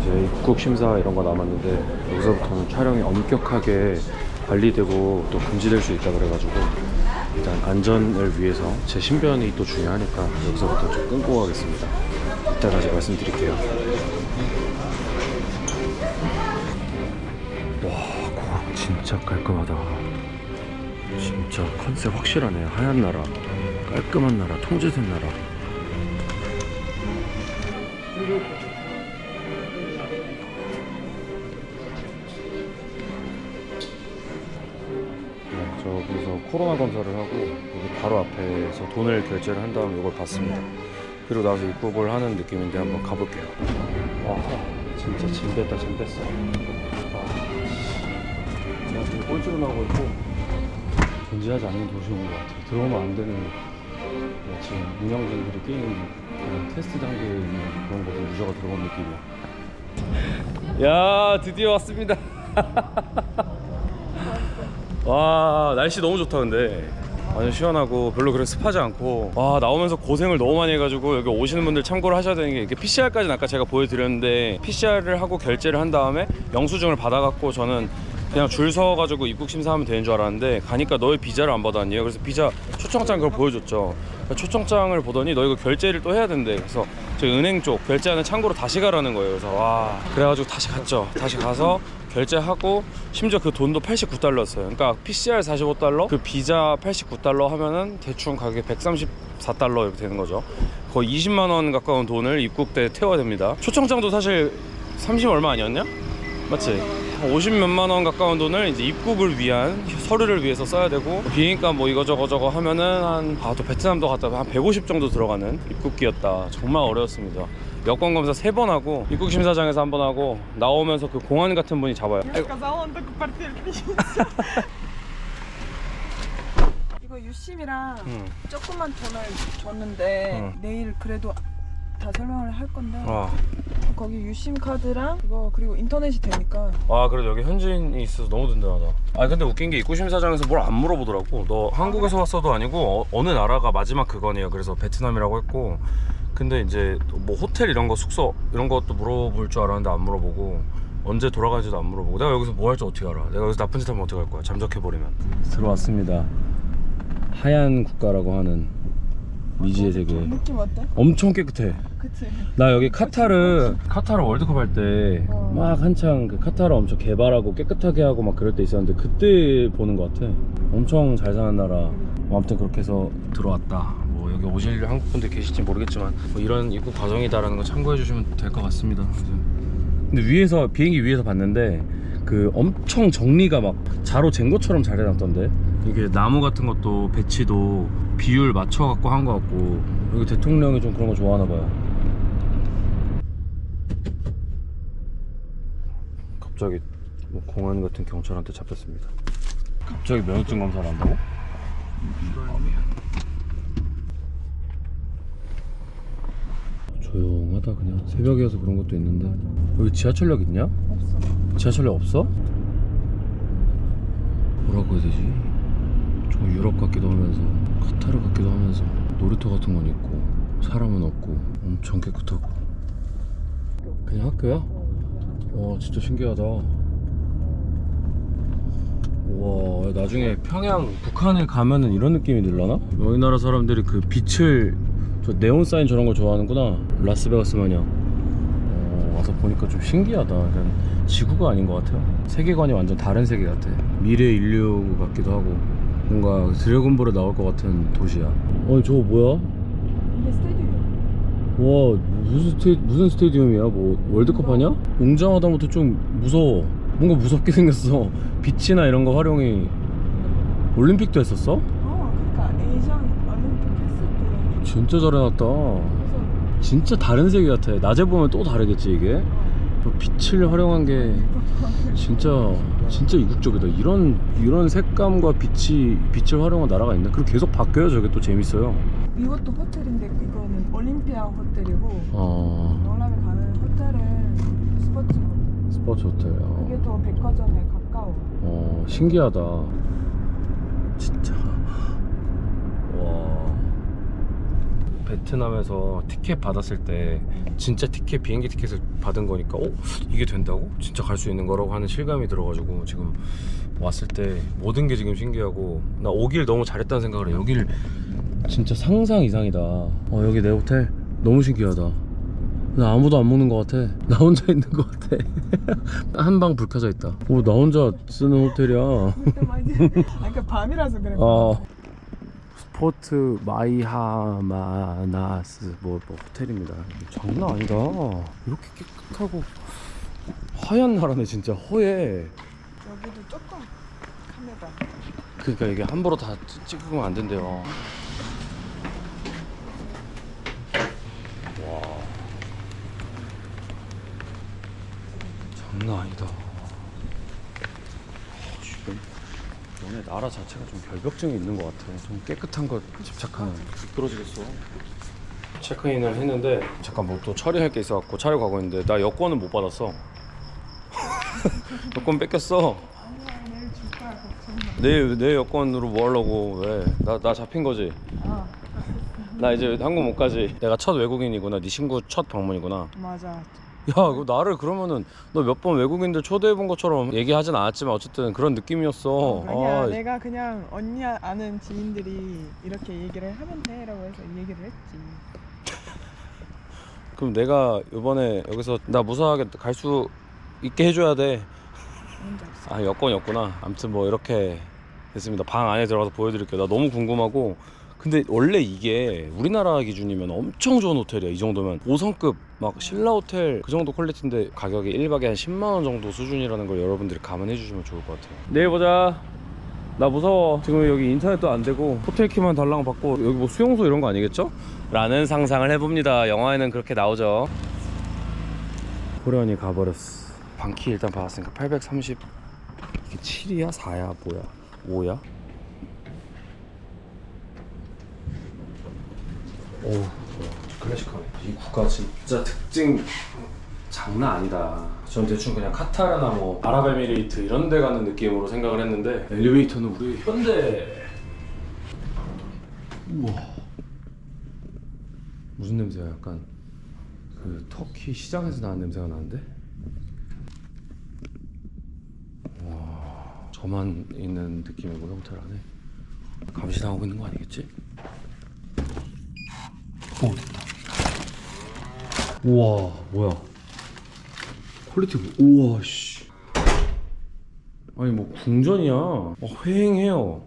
이제 입국 심사 이런 거 남았는데 여기서부터는 촬영이 엄격하게 관리되고 또 금지될 수 있다 그래가지고 일단 안전을 위해서 제 신변이 또 중요하니까 여기서부터 좀 끊고 가겠습니다. 이따 다시 말씀드릴게요. 와, 공항 진짜 깔끔하다. 진짜 컨셉 확실하네. 하얀 나라, 깔끔한 나라, 통제된 나라. 네, 저기서 코로나 검사를 하고 여기 바로 앞에서 돈을 결제를 한 다음에 이걸 받습니다. 그리고 나서 입국을 하는 느낌인데 한번 가볼게요. 와, 진짜 짐 뺐어. 와, 지금 꼴찌로 나오고 있고 존재하지 않는 도시인 것 같아요. 들어오면 안 되는 뭐 지금 운영진들이 끼는 그런 테스트 단계에 있는 그런 곳에 유저가 들어온 느낌이야. 야, 드디어 왔습니다. 와 날씨 너무 좋다 근데. 완전 시원하고 별로 그렇게 습하지 않고. 와 나오면서 고생을 너무 많이 해가지고 여기 오시는 분들 참고를 하셔야 되는 게 이게 PCR까지는 아까 제가 보여드렸는데 PCR을 하고 결제를 한 다음에 영수증을 받아갖고 저는 그냥 줄 서가지고 입국 심사하면 되는 줄 알았는데 가니까 너희 비자를 안 받았니요 그래서 비자 초청장 그걸 보여줬죠 그러니까 초청장을 보더니 너 이거 결제를 또 해야 된대 그래서 저희 은행 쪽 결제하는 창구로 다시 가라는 거예요 그래서 와 그래가지고 다시 갔죠 다시 가서 결제하고 심지어 그 돈도 89달러였어요. 그러니까 PCR 45달러, 그 비자 89달러 하면은 대충 가격이 134달러 이렇게 되는 거죠. 거의 20만 원 가까운 돈을 입국 때 태워야 됩니다. 초청장도 사실 30 얼마 아니었냐? 맞지? 50 몇만 원 가까운 돈을 이제 입국을 위한 서류를 위해서 써야 되고 비행값 뭐 이거저거 저거 하면은 한 아 또 베트남도 갔다 한 150 정도 들어가는 입국기였다 정말 어려웠습니다 여권 검사 세 번 하고 입국 심사장에서 한 번 하고 나오면서 그 공안 같은 분이 잡아요 이거 유심이랑 음. 조금만 돈을 줬는데 음. 내일 그래도 다 설명을 할 건데 와, 거기 유심 카드랑 이거 그리고 인터넷이 되니까 와 그래도 여기 현지인이 있어서 너무 든든하다. 아 근데 웃긴 게 입국 심사장에서 뭘 안 물어보더라고. 너 한국에서 왔어도 아니고 어, 느 나라가 마지막 그거네요. 그래서 베트남이라고 했고. 근데 이제 뭐 호텔 이런 거 숙소 이런 것도 물어볼 줄 알았는데 안 물어보고 언제 돌아가는지도 안 물어보고 내가 여기서 뭐 할지 어떻게 알아? 내가 여기서 나쁜 짓 하면 어떻게 할 거야? 잠적해 버리면. 들어왔습니다. 하얀 국가라고 하는 미지의 세계. 느낌 어때? 엄청 깨끗해. 그치? 나 여기 카타르 카타르 월드컵 할때 어. 막 한창 그 카타르 엄청 개발하고 깨끗하게 하고 막 그럴 때 있었는데 그때 보는 것 같아. 엄청 잘 사는 나라. 뭐 아무튼 그렇게 해서 들어왔다. 뭐 여기 오실 한국 분들 계실지 모르겠지만 뭐 이런 입국 과정이다라는 거 참고해 주시면 될 것 같습니다. 근데 위에서 비행기 위에서 봤는데 그 엄청 정리가 막 자로 잰 것처럼 잘 해놨던데 이게 나무 같은 것도 배치도 비율 맞춰 갖고 한 것 같고 여기 대통령이 좀 그런 거 좋아하나 봐요. 갑자기 뭐 공안 같은 경찰한테 잡혔습니다. 갑자기 면허증 검사를 한다고? 조용하다 그냥 새벽이어서 그런 것도 있는데 여기 지하철역 있냐? 없어 지하철역 없어? 뭐라고 해야 되지? 좀 유럽 같기도 하면서 카타르 같기도 하면서 놀이터 같은 건 있고 사람은 없고 엄청 깨끗하고 그냥 학교야? 와 진짜 신기하다 와 나중에 평양 북한에 가면은 이런 느낌이 들라나? 여기 나라 사람들이 그 빛을 저 네온 사인 저런 거 좋아하는구나 라스베가스 마냥 어, 와서 보니까 좀 신기하다. 그냥 지구가 아닌 것 같아요. 세계관이 완전 다른 세계 같아. 미래 인류 같기도 하고 뭔가 드래곤볼에 나올 것 같은 도시야. 아니 저거 뭐야? 이게 스테디움 와 무슨 스테 무슨 스테디움이야? 뭐 월드컵 하냐? 웅장하다부터 좀 무서워. 뭔가 무섭게 생겼어. 빛이나 이런 거 활용이 올림픽도 했었어? 어 그러니까 에이전 올림픽 했을 때 진짜 잘 해놨다. 그래서 진짜 다른 세계 같아. 낮에 보면 또 다르겠지 이게. 뭐 빛을 활용한 게 진짜 진짜 이국적이다. 이런 이런 색감과 빛이 빛을 활용한 나라가 있나? 그리고 계속 바뀌어요. 저게 또 재밌어요. 이것도 호텔인데 이거는 올림피아 호텔이고 어 월남에 가는 호텔은 스포츠 호텔 스포츠 호텔. 어, 그게 더 백화점에 가까워 어 신기하다. 진짜 와 베트남에서 티켓 받았을 때 진짜 티켓 비행기 티켓을 받은 거니까 어 이게 된다고? 진짜 갈 수 있는 거라고 하는 실감이 들어가지고 지금 왔을 때 모든 게 지금 신기하고 나 오길 너무 잘했다는 생각을 해. 여길 진짜 상상 이상이다. 어 여기 내 호텔 너무 신기하다. 나 아무도 안 먹는 것 같아. 나 혼자 있는 것 같아. 한 방 불 켜져 있다. 오나 혼자 쓰는 호텔이야. 아까 밤이라서 그래. 어스 포트 마이하마나스 뭐, 뭐 호텔입니다. 장난 아니다. 이렇게 깨끗하고 하얀 나라네 진짜. 허해. 여기도 조금 카메라. 그러니까 이게 함부로 다 찍- 찍으면 안 된대요. 와. 장난 아니다. 아, 지금 너네 나라 자체가 좀 결벽증이 있는 것 같아 좀 깨끗한 거 집착하는 미끄러지겠어 체크인을 했는데 잠깐 뭐 또 처리할 게 있어갖고 차려 가고 있는데 나 여권은 못 받았어 여권 뺏겼어 아니야 내일 줄 거야 걱정 마. 내, 내 여권으로 뭐 하려고 왜? 나, 나 잡힌 거지? 아나 이제 한국 못 가지 내가 첫 외국인이구나 네 친구 첫 방문이구나 맞아. 야 이거 나를 그러면은 너 몇 번 외국인들 초대해 본 것처럼 얘기하진 않았지만 어쨌든 그런 느낌이었어. 아니야 아, 내가 그냥 언니 아는 지인들이 이렇게 얘기를 하면 돼라고 해서 이 얘기를 했지. 그럼 내가 이번에 여기서 나 무사하게 갈 수 있게 해줘야 돼. 문제 없어. 아 여건이었구나. 아무튼 뭐 이렇게 됐습니다. 방 안에 들어가서 보여드릴게요. 나 너무 궁금하고 근데 원래 이게 우리나라 기준이면 엄청 좋은 호텔이야 이 정도면 5성급 막 신라 호텔 그 정도 퀄리티인데 가격이 1박에 한 10만원 정도 수준이라는 걸 여러분들이 감안해 주시면 좋을 것 같아요 내일 보자 나 무서워 지금 여기 인터넷도 안 되고 호텔 키만 달랑 받고 여기 뭐 수용소 이런 거 아니겠죠? 라는 상상을 해봅니다 영화에는 그렇게 나오죠 호련이 가버렸어 방키 일단 받았으니까 830 이게 7이야? 4야? 뭐야? 5야? 오 클래식하네. 이 국가 진짜 특징 장난 아니다. 전 대충 그냥 카타르나 뭐 아랍에미레이트 이런 데 가는 느낌으로 생각을 했는데 엘리베이터는 우리 현대. 우와. 무슨 냄새야? 약간 그 터키 시장에서 나는 냄새가 나는데? 저만 있는 느낌이고 안에 감시당하고 있는 거 아니겠지? 오 됐다. 우와 뭐야? 퀄리티 뭐- 우와 씨. 아니 뭐 궁전이야. 어, 휑해요.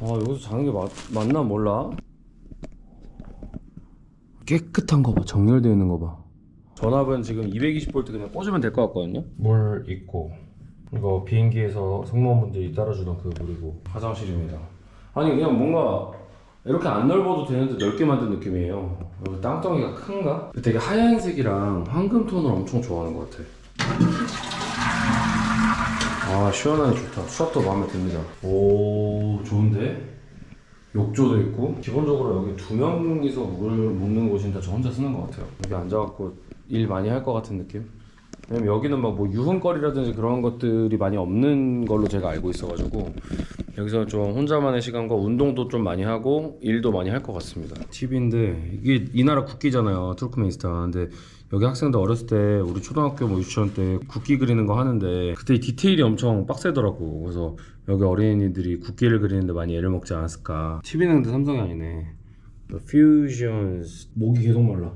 아 여기서 자는 게 맞, 맞나 몰라. 깨끗한 거봐 정렬되어 있는 거봐. 전압은 지금 220V 그냥 꽂으면 될 것 같거든요? 물 있고 이거 비행기에서 승무원분들이 따라주던 그 물이고. 화장실입니다. 아니 그냥 뭔가 이렇게 안 넓어도 되는데 넓게 만든 느낌이에요. 여기 땅덩이가 큰가? 되게 하얀색이랑 황금 톤을 엄청 좋아하는 것 같아. 아 시원하니 좋다. 수압도 마음에 듭니다. 오 좋은데? 욕조도 있고. 기본적으로 여기 두 명이서 물을 먹는 곳인데 저 혼자 쓰는 것 같아요. 여기 앉아갖고 일 많이 할 것 같은 느낌 왜냐면 여기는 막 뭐 유흥거리라든지 그런 것들이 많이 없는 걸로 제가 알고 있어가지고 여기서 좀 혼자만의 시간과 운동도 좀 많이 하고 일도 많이 할 것 같습니다. 팁인데 이게 이 나라 국기잖아요 투르크메니스탄. 근데 여기 학생들 어렸을 때 우리 초등학교 뭐 유치원 때 국기 그리는 거 하는데 그때 디테일이 엄청 빡세더라고. 그래서 여기 어린이들이 국기를 그리는데 많이 애를 먹지 않았을까. TV는 근데 삼성이 아니네. The Fusions. 목이 계속 말라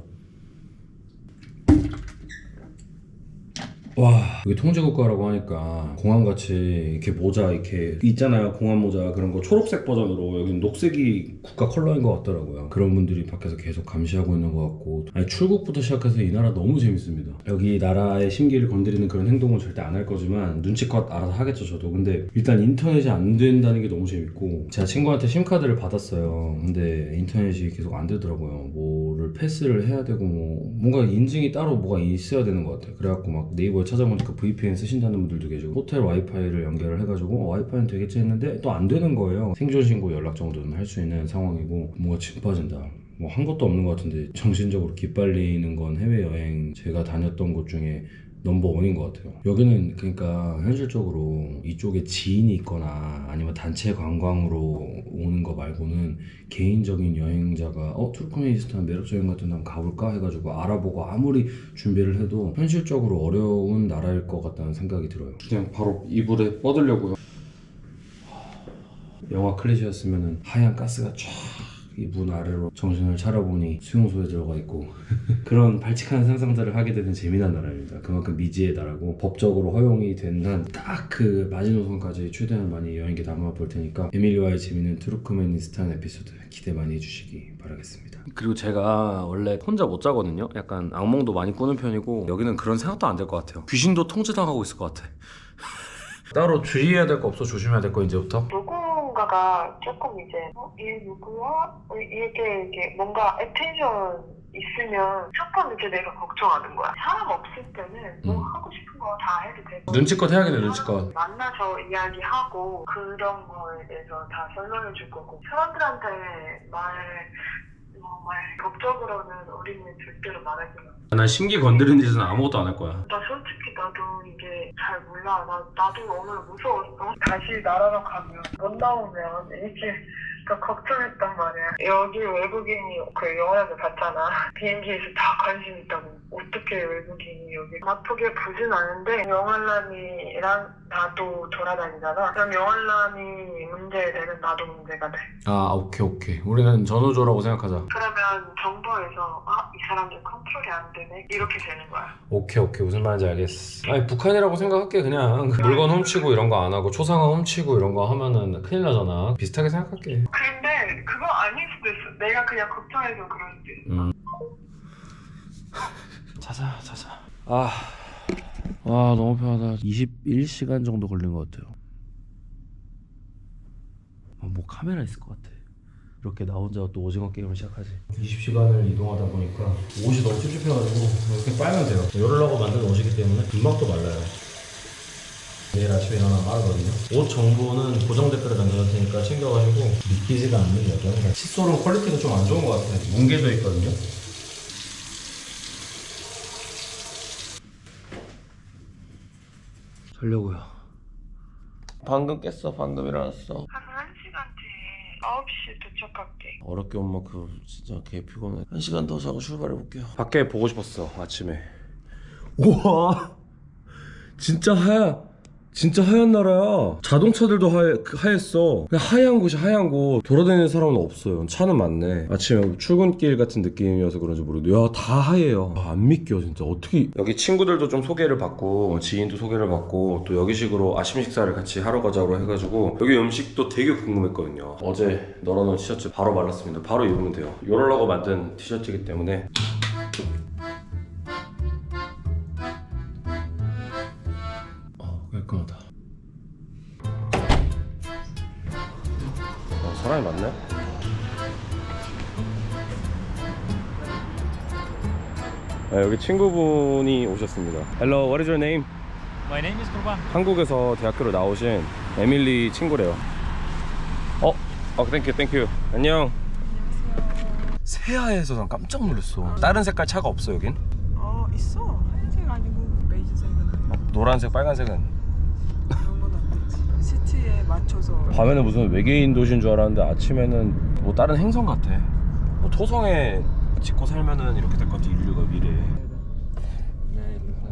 와 여기 통제국가라고 하니까 공항같이 이렇게 모자 이렇게 있잖아요. 공항 모자 그런 거 초록색 버전으로. 여기 녹색이 국가 컬러인 것 같더라고요. 그런 분들이 밖에서 계속 감시하고 있는 것 같고. 아니 출국부터 시작해서 이 나라 너무 재밌습니다. 여기 나라의 심기를 건드리는 그런 행동은 절대 안 할 거지만 눈치껏 알아서 하겠죠 저도. 근데 일단 인터넷이 안 된다는 게 너무 재밌고 제가 친구한테 심카드를 받았어요. 근데 인터넷이 계속 안 되더라고요. 뭐를 패스를 해야 되고 뭐 뭔가 인증이 따로 뭐가 있어야 되는 것 같아요. 그래갖고 막 네이버 에 찾아보니까 VPN 쓰신다는 분들도 계시고 호텔 와이파이를 연결을 해가지고 어, 와이파이는 되겠지 했는데 또 안 되는 거예요. 생존 신고 연락 정도는 할 수 있는 상황이고 뭔가 진 빠진다. 뭐 한 것도 없는 것 같은데 정신적으로 기빨리는 건 해외여행 제가 다녔던 곳 중에 넘버 원인 것 같아요. 여기는 그러니까 현실적으로 이쪽에 지인이 있거나 아니면 단체 관광으로 오는 거 말고는 개인적인 여행자가 어 투르크메니스탄 매력적인 것 같은데 한번 가볼까 해가지고 알아보고 아무리 준비를 해도 현실적으로 어려운 나라일 것 같다는 생각이 들어요. 그냥 바로 이불에 뻗으려고요. 영화 클래시였으면 하얀 가스가 쫙이 문 아래로 정신을 차려보니 수용소에 들어가 있고 그런 발칙한 상상들을 하게 되는 재미난 나라입니다. 그만큼 미지의 나라고 법적으로 허용이 된 한 딱 그 마지노선까지 최대한 많이 여행기 담아 볼 테니까 에밀리와의 재미있는 투르크메니스탄 에피소드 기대 많이 해주시기 바라겠습니다. 그리고 제가 원래 혼자 못 자거든요. 약간 악몽도 많이 꾸는 편이고 여기는 그런 생각도 안 될 것 같아요. 귀신도 통제당하고 있을 것 같아. 따로 주의해야 될 거 없어 조심해야 될 거 이제부터? 누군가가 조금 이제 어? 얘 누구야? 어, 이게 이게 뭔가 애텐션 있으면 조금 이렇게 내가 걱정하는 거야. 사람 없을 때는 뭐 음. 하고 싶은 거 다 해도 되고 눈치껏 해야겠네 눈치껏. 만나서 이야기하고 그런 거에 대해서 다 설명해 줄 거고 사람들한테 말, 뭐 말, 법적으로는 우리는 절대로 말하지 마. 난 심기 건드리는 짓은 아무것도 안 할 거야. 나 솔직히 나도 이게 잘 몰라. 나, 나도 오늘 무서웠어. 다시 나라로 가면 못 나오면 이게 더 걱정했단 말이야. 여기 외국인이 그 영화에서 봤잖아. 비행기에서 다 관심 있다고. 어떻게 외국인이 여기 나쁘게 보진 않은데 영알람이랑 나도 돌아다니잖아. 그럼 영알람이 문제되면 나도 문제가 돼. 아 오케이 오케이. 우리는 전우조라고 생각하자. 그러면 정부에서 아 이 사람들 컨트롤이 안 되네 이렇게 되는 거야. 오케이 오케이 무슨 말인지 알겠어. 아니 북한이라고 생각할게 그냥 그 물건 훔치고 이런 거 안 하고 초상화 훔치고 이런 거 하면은 큰일 나잖아. 비슷하게 생각할게. 근데 그거 아닐 수도 있어. 내가 그냥 걱정해서 그럴 수도 있어. 음. 자자 자자. 아. 와 너무 편하다. 21시간 정도 걸린 것 같아요. 어, 뭐 카메라 있을 것 같아. 이렇게 나 혼자 또 오징어 게임을 시작하지. 20시간을 이동하다 보니까 옷이 너무 찝찝해가지고 이렇게 빨면 돼요. 열으려고 만든 옷이기 때문에 금방 또 말라요. 내일 아침에 일어나 빠르거든요. 옷 정보는 고정 댓글에 남겨놓을 테니까 챙겨가지고 믿기지가 않는 여자. 칫솔은 퀄리티가 좀 안 좋은 것 같아. 뭉개져 있거든요. 자려고요. 방금 깼어. 방금 일어났어. 한 1시간 뒤에 9시에 도착할게. 어렵게 온 만큼 진짜 개 피곤해. 한 시간 더 자고 출발해 볼게요. 밖에 보고 싶었어 아침에. 우와, 진짜 하얗. 진짜 하얀 나라야. 자동차들도 하얘, 하였어. 그냥 하얀 곳이 하얀 곳. 돌아다니는 사람은 없어요. 차는 많네. 아침에 출근길 같은 느낌이어서 그런지 모르겠는데, 야, 다 하얘요. 아, 안 믿겨, 진짜. 어떻게. 여기 친구들도 좀 소개를 받고, 지인도 소개를 받고, 또 여기식으로 아침 식사를 같이 하러 가자고 해가지고, 여기 음식도 되게 궁금했거든요. 어제 널어놓은 티셔츠 바로 말랐습니다. 바로 입으면 돼요. 요럴라고 만든 티셔츠이기 때문에. 아, 여기 친구분이 오셨습니다. Hello, what is your name? My name is Kurban. 한국에서 대학교로 나오신 에밀리 친구래요. 어, 어, 땡큐, 땡큐. 안녕. 새하에서 난 깜짝 놀랐어. 다른 색깔 차가 없어 여긴? 어 있어 하얀색 아니고 베이지색은 노란색, 빨간색은. 그런 건 안 되지 시티에 맞춰서 밤에는 무슨 외계인 도시인 줄 알았는데 아침에는 뭐 다른 행성 같아. 뭐 토성에 짓고 살면은 이렇게 될 것 같아 인류가 미래.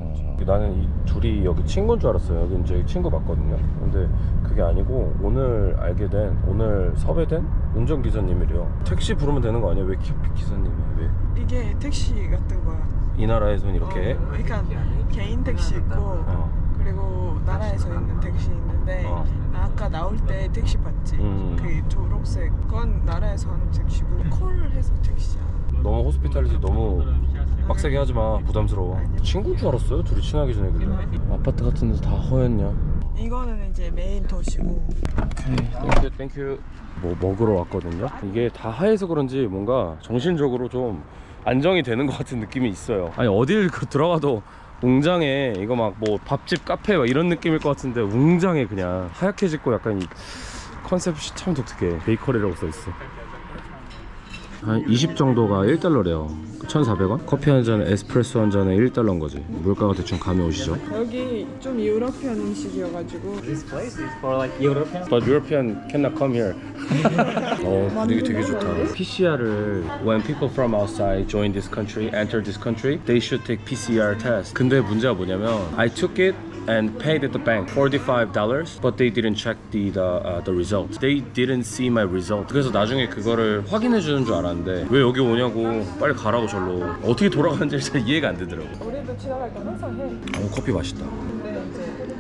어, 나는 이 둘이 여기 친구인 줄 알았어요. 여기 이제 친구 맞거든요. 근데 그게 아니고 오늘 알게 된 오늘 섭외된 운전 기사님이래요. 택시 부르면 되는 거 아니야? 왜 기, 기사님이 왜? 이게 택시 같은 거야 이 나라에선 이렇게? 어, 그러니까 개인 택시 있고 어. 그리고 나라에서 있는 택시 있는데 어. 나 아까 나올 때 택시 봤지 음. 그 초록색 건 나라에서 하는 택시고 콜을 해서 택시야 너무 호스피탈리티 너무 빡세게 하지 마. 부담스러워. 친구인 줄 알았어요. 둘이 친하기 전에 근데. 아파트 같은 데서 다 허였냐? 이거는 이제 메인 도시고 땡큐 땡큐 뭐 먹으러 왔거든요 이게 다 하얘서 그런지 뭔가 정신적으로 좀 안정이 되는 것 같은 느낌이 있어요 아니 어딜 그 들어가도 웅장해 이거 막 뭐 밥집 카페 막 이런 느낌일 것 같은데 웅장해 그냥 하얗게 짓고 약간 이 컨셉이 참 독특해 베이커리라고 써있어 한 20 정도가 1달러래요 1,400원? 커피 한 잔에 에스프레소 한 잔에 1달러인 거지 물가가 대충 감이 오시죠? 여기 좀 유러피안 음식이어가지고 This place is for like European. But European cannot come here. 어, 분위기 되게 좋다. PCR을 when people from outside join this country, enter this country, they should take PCR test. 근데 문제가 뭐냐면 I took it and paid at the bank $45 but they didn't check the the, uh, the result. They didn't see my result. 그래서 나중에 그거를 확인해 주는 줄 알았는데 왜 여기 오냐고 빨리 가라고 절로. 어떻게 돌아가는지 잘 이해가 안 되더라고. 우리도 지나갈 때 항상 해. 어, 커피 맛있다. 근데 이제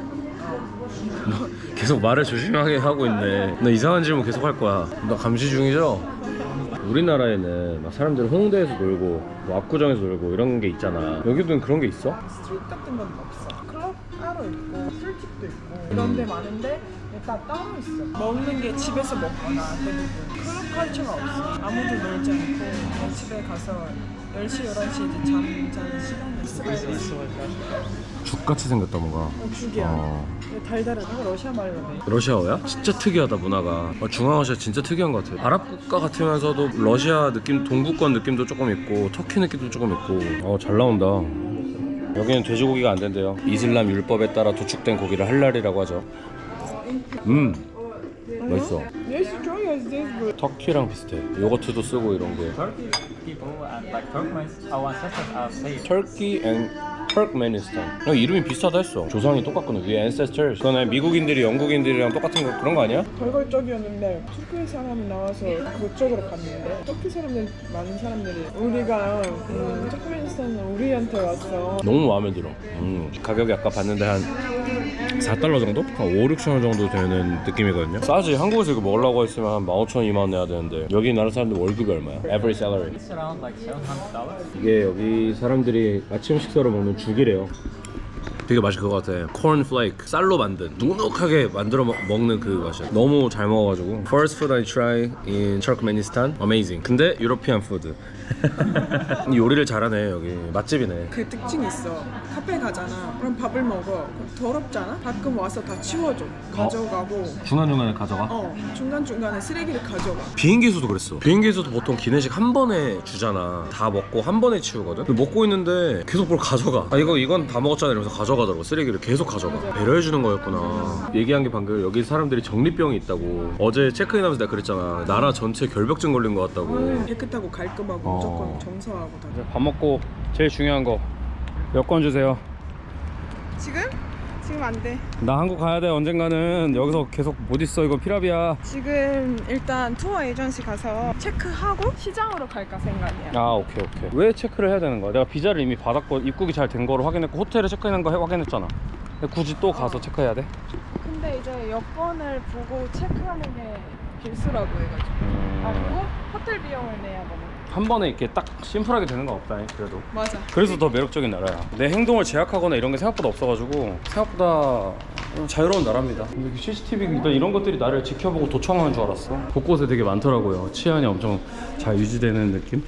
계속 말을 조심하게 하고 있네. 나 이상한 질문 계속 할 거야. 나 감시 중이죠? 우리나라에는 막 사람들이 홍대에서 놀고 뭐 압구정에서 놀고 이런 게 있잖아. 여기도 그런 게 있어? 스트리트 같은 건 없어. 따로 있고 술집도 있고 이런 데 많은데 일단 따로 있어. 먹는 게 집에서 먹거나 대부분. 클럽 컬처가 없어. 아무도 놀지 않고 그냥 집에 가서 10시, 11시 이제 잠 자는 시간이 있어. 죽같이 생겼다 뭔가. 어, 죽이야. 어. 근데 달달하다. 러시아 말로네. 러시아어야? 진짜 특이하다 문화가. 어, 중앙아시아 진짜 특이한 것 같아. 아랍 국가 같으면서도 러시아 느낌, 동구권 느낌도 조금 있고 터키 느낌도 조금 있고. 어 잘 나온다. 여기는 돼지고기가 안 된대요. 이슬람 율법에 따라 도축된 고기를 할랄이라고 하죠. 음, 맛있어. 터키랑 비슷해. 요거트도 쓰고 이런 게. Turkish people and like Turkmens, our ancestors are safe. Turkey and Turkmenistan. 어, 이름이 비슷하다 했어. 조상이 똑같구나. 위에 ancestors. 그거네 미국인들이 영국인들이랑 똑같은 거 그런 거 아니야? 벌벌적이었는데 터키 사람이 나와서 그쪽으로 갔는데 터키 사람들 많은 사람들이 우리가 음, 터키메니스탄은 우리한테 왔어 너무 마음에 들어. 음, 가격이 아까 봤는데 한 4달러 정도? 한 5, 6천 원 정도 되는 느낌이거든요. 싸지. 한국에서 이거 먹으려고 했으면 한 15,000원, 2만 원 내야 되는데 여기 나라 사람들 월급이 얼마야? Every salary. It's around like. 이게 여기 사람들이 아침 식사로 먹는 죽이래요. 되게 맛있을 것 같아. corn flake 쌀로 만든 눅눅하게 만들어 먹, 먹는 그 맛이야. 너무 잘 먹어가지고. First food I try in Turkmenistan, amazing. 근데 European food. 이 요리를 잘하네 여기 맛집이네. 그 특징이 있어 카페 가잖아 그럼 밥을 먹어 그럼 더럽잖아 가끔 와서 다 치워줘 가져가고 중간 중간에 가져가. 어 중간 중간에 쓰레기를 가져가 비행기에서도 그랬어. 비행기에서도 보통 기내식 한 번에 주잖아. 다 먹고 한 번에 치우거든. 근데 먹고 있는데 계속 뭘 가져가. 아 이거 이건 다 먹었잖아 이러면서 가져가더라고. 쓰레기를 계속 가져가. 배려해 주는 거였구나. 얘기한 게 방금 여기 사람들이 정리병이 있다고. 어제 체크인하면서 내가 그랬잖아. 나라 전체 결벽증 걸린 것 같다고. 음, 깨끗하고 깔끔하고 어. 무조건 정서하고 다밥 먹고 제일 중요한 거 여권 주세요. 지금? 지금 안 돼 나 한국 가야 돼 언젠가는 여기서 계속 못 있어 이거 피라비야. 지금 일단 투어 에이전시 가서 체크하고 시장으로 갈까 생각이야 아 오케이 오케이 왜 체크를 해야 되는 거야? 내가 비자를 이미 받았고 입국이 잘 된 거로 확인했고 호텔에 체크인한 거 해- 확인했잖아 근데 굳이 또 가서 체크해야 돼? 근데 이제 여권을 보고 체크하는 게 필수라고 해가지고. 아 그리고 호텔 비용을 내야 되는 한 번에 이렇게 딱 심플하게 되는 건 없다 그래도. 맞아. 그래서 더 매력적인 나라야. 내 행동을 제약하거나 이런 게 생각보다 없어가지고 생각보다 자유로운 나라입니다. 근데 CCTV 일단 이런 것들이 나를 지켜보고 도청하는 줄 알았어. 곳곳에 되게 많더라고요. 치안이 엄청 잘 유지되는 느낌